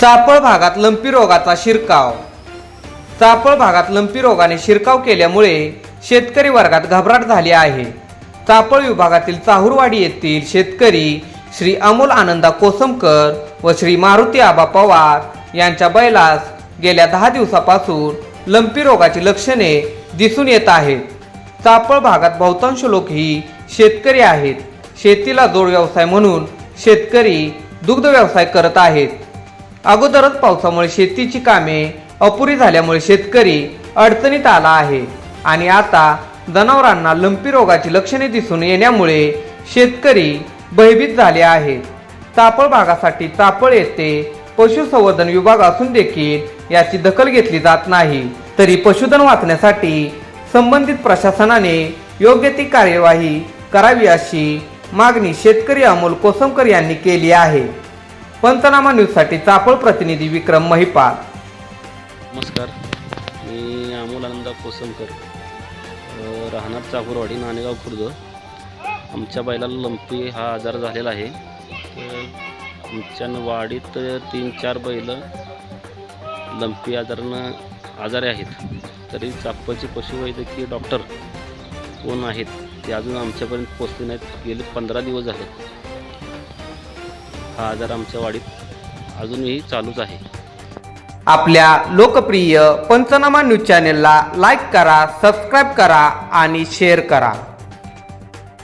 चापळ भागात लंपी रोगाचा शिरकाव. चापळ भागात लंपी रोगाने शिरकाव केल्यामुळे शेतकरी वर्गात घबराट झाली आहे. चापळ विभागातील चाहूरवाडी येथील शेतकरी श्री अमोल आनंदा कोसमकर व श्री मारुती आबा पवार यांच्या बैलास गेल्या दहा दिवसापासून लंपी रोगाची लक्षणे दिसून येत आहेत. चापळ भागात बहुतांश लोक ही शेतकरी आहेत. शेतीला जोड व्यवसाय म्हणून शेतकरी दुग्ध व्यवसाय करत आहेत. अगोदरच पावसामुळे शेतीची कामे अपुरी झाल्यामुळे शेतकरी अडचणीत आला आहे. आणि आता जनावरांना लंपी रोगाची लक्षणे दिसून येण्यामुळे शेतकरी भयभीत झाले आहेत. चापळ भागासाठी चापळ येथे पशुसंवर्धन विभाग असून देखील याची दखल घेतली जात नाही. तरी पशुधन वाचण्यासाठी संबंधित प्रशासनाने योग्य ती कार्यवाही करावी अशी मागणी शेतकरी अमोल कोसमकर यांनी केली आहे. पंचनामा न्यूजसाठी चापळ प्रतिनिधी विक्रम महिपाल. नमस्कार. मी अमोल आनंदा कोसमकर राहणार चाकूरवाडी नाणेगाव खुर्द. आमच्या बैलाला लंपी हा आजार झालेला आहे. तर आमच्या वाडीत तीन चार बैल लंपी आजारानं आजारे आहेत. तरी चापची पशुवैद्यकीय डॉक्टर कोण आहेत ते अजून आमच्यापर्यंत पोचले नाहीत. गेले पंधरा दिवस झाले. हा आजार आमच्या वाडीत अजूनही चालूच आहे. आपल्या लोकप्रिय पंचनामा न्यूज चॅनेलला लाईक करा सबस्क्राईब करा आणि शेअर करा.